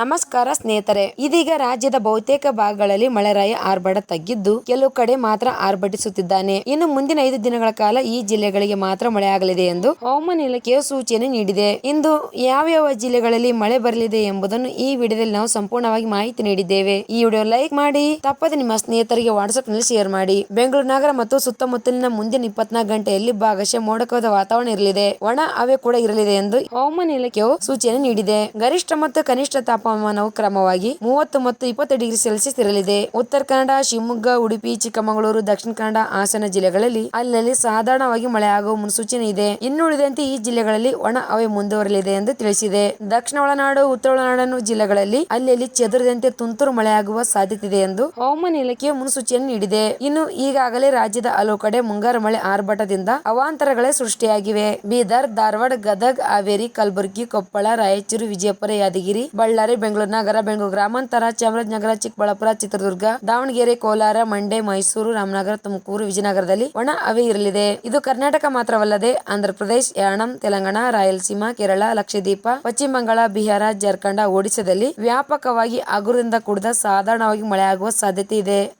ನಮಸ್ಕಾರ ಸ್ನೇಹಿತರೆ, ಇದೀಗ ರಾಜ್ಯದ ಬಹುತೇಕ ಭಾಗಗಳಲ್ಲಿ ಮಳೆರಾಯ ಆರ್ಭಟ ತಗ್ಗಿದ್ದು, ಕೆಲವು ಕಡೆ ಮಾತ್ರ ಆರ್ಭಟಿಸುತ್ತಿದ್ದಾನೆ. ಇನ್ನು ಮುಂದಿನ ಐದು ದಿನಗಳ ಕಾಲ ಈ ಜಿಲ್ಲೆಗಳಿಗೆ ಮಾತ್ರ ಮಳೆಯಾಗಲಿದೆ ಎಂದು ಹವಾಮಾನ ಇಲಾಖೆಯು ಸೂಚನೆ ನೀಡಿದೆ. ಇಂದು ಯಾವ ಯಾವ ಜಿಲ್ಲೆಗಳಲ್ಲಿ ಮಳೆ ಬರಲಿದೆ ಎಂಬುದನ್ನು ಈ ವಿಡಿಯೋದಲ್ಲಿ ನಾವು ಸಂಪೂರ್ಣವಾಗಿ ಮಾಹಿತಿ ನೀಡಿದ್ದೇವೆ. ಈ ವಿಡಿಯೋ ಲೈಕ್ ಮಾಡಿ, ತಪ್ಪದೆ ನಿಮ್ಮ ಸ್ನೇಹಿತರಿಗೆ ವಾಟ್ಸ್ಆಪ್ನಲ್ಲಿ ಶೇರ್ ಮಾಡಿ. ಬೆಂಗಳೂರು ನಗರ ಮತ್ತು ಸುತ್ತಮುತ್ತಲಿನ ಮುಂದಿನ ಇಪ್ಪತ್ನಾಲ್ಕು ಗಂಟೆಯಲ್ಲಿ ಭಾಗಶಃ ಮೋಡಕವಾದ ವಾತಾವರಣ ಇರಲಿದೆ. ಒಣ ಹವೆ ಕೂಡ ಇರಲಿದೆ ಎಂದು ಹವಾಮಾನ ಇಲಾಖೆಯು ಸೂಚನೆ ನೀಡಿದೆ. ಗರಿಷ್ಠ ಮತ್ತು ಕನಿಷ್ಠ ತಾಪಮಾನವು ಕ್ರಮವಾಗಿ ಮೂವತ್ತು ಮತ್ತು ಇಪ್ಪತ್ತು ಡಿಗ್ರಿ ಸೆಲ್ಸಿಯಸ್ ಇರಲಿದೆ. ಉತ್ತರ ಕನ್ನಡ, ಶಿವಮೊಗ್ಗ, ಉಡುಪಿ, ಚಿಕ್ಕಮಗಳೂರು, ದಕ್ಷಿಣ ಕನ್ನಡ, ಹಾಸನ ಜಿಲ್ಲೆಗಳಲ್ಲಿ ಅಲ್ಲಲ್ಲಿ ಸಾಧಾರಣವಾಗಿ ಮಳೆಯಾಗುವ ಮುನ್ಸೂಚನೆ ಇದೆ. ಇನ್ನುಳಿದಂತೆ ಈ ಜಿಲ್ಲೆಗಳಲ್ಲಿ ಒಣ ಹವೆ ಮುಂದುವರಲಿದೆ ಎಂದು ತಿಳಿಸಿದೆ. ದಕ್ಷಿಣ ಒಳನಾಡು, ಉತ್ತರ ಒಳನಾಡು ಜಿಲ್ಲೆಗಳಲ್ಲಿ ಅಲ್ಲಲ್ಲಿ ಚದುರಿದಂತೆ ತುಂತುರು ಮಳೆಯಾಗುವ ಸಾಧ್ಯತೆ ಇದೆ ಎಂದು ಹವಾಮಾನ ಇಲಾಖೆಯು ಮುನ್ಸೂಚನೆ ನೀಡಿದೆ. ಇನ್ನು ಈಗಾಗಲೇ ರಾಜ್ಯದ ಹಲವು ಕಡೆ ಮುಂಗಾರು ಮಳೆ ಆರ್ಭಟದಿಂದ ಅವಾಂತರಗಳೇ ಸೃಷ್ಟಿಯಾಗಿವೆ. ಬೀದರ್, ಧಾರವಾಡ, ಗದಗ, ಹಾವೇರಿ, ಕಲಬುರಗಿ, ಕೊಪ್ಪಳ, ರಾಯಚೂರು, ವಿಜಯಪುರ, ಯಾದಗಿರಿ, ಬಳ್ಳಾರಿ ಬೆಂಗಳೂರು ನಗರ, ಬೆಂಗಳೂರು ಗ್ರಾಮಾಂತರ ಚಾಮರಾಜನಗರ ಚಿಕ್ಕಬಳ್ಳಾಪುರ, ಚಿತ್ರದುರ್ಗ, ದಾವಣಗೆರೆ, ಕೋಲಾರ, ಮಂಡ್ಯ, ಮೈಸೂರು, ರಾಮನಗರ, ತುಮಕೂರು, ವಿಜಯನಗರದಲ್ಲಿ ಒಣ ಹವೆ ಇರಲಿದೆ. ಇದು ಕರ್ನಾಟಕ ಮಾತ್ರವಲ್ಲದೆ ಆಂಧ್ರಪ್ರದೇಶ ಯಾಣಂ, ತೆಲಂಗಾಣ, ರಾಯಲಸೀಮಾ, ಕೇರಳ, ಲಕ್ಷದ್ವೀಪ, ಪಶ್ಚಿಮ ಬಂಗಾಳ, ಬಿಹಾರ, ಜಾರ್ಖಂಡ, ಒಡಿಶಾದಲ್ಲಿ ವ್ಯಾಪಕವಾಗಿ ಹಗುರದಿಂದ ಕೂಡಿದ ಸಾಧಾರಣವಾಗಿ ಮಳೆಯಾಗುವ ಸಾಧ್ಯತೆ ಇದೆ.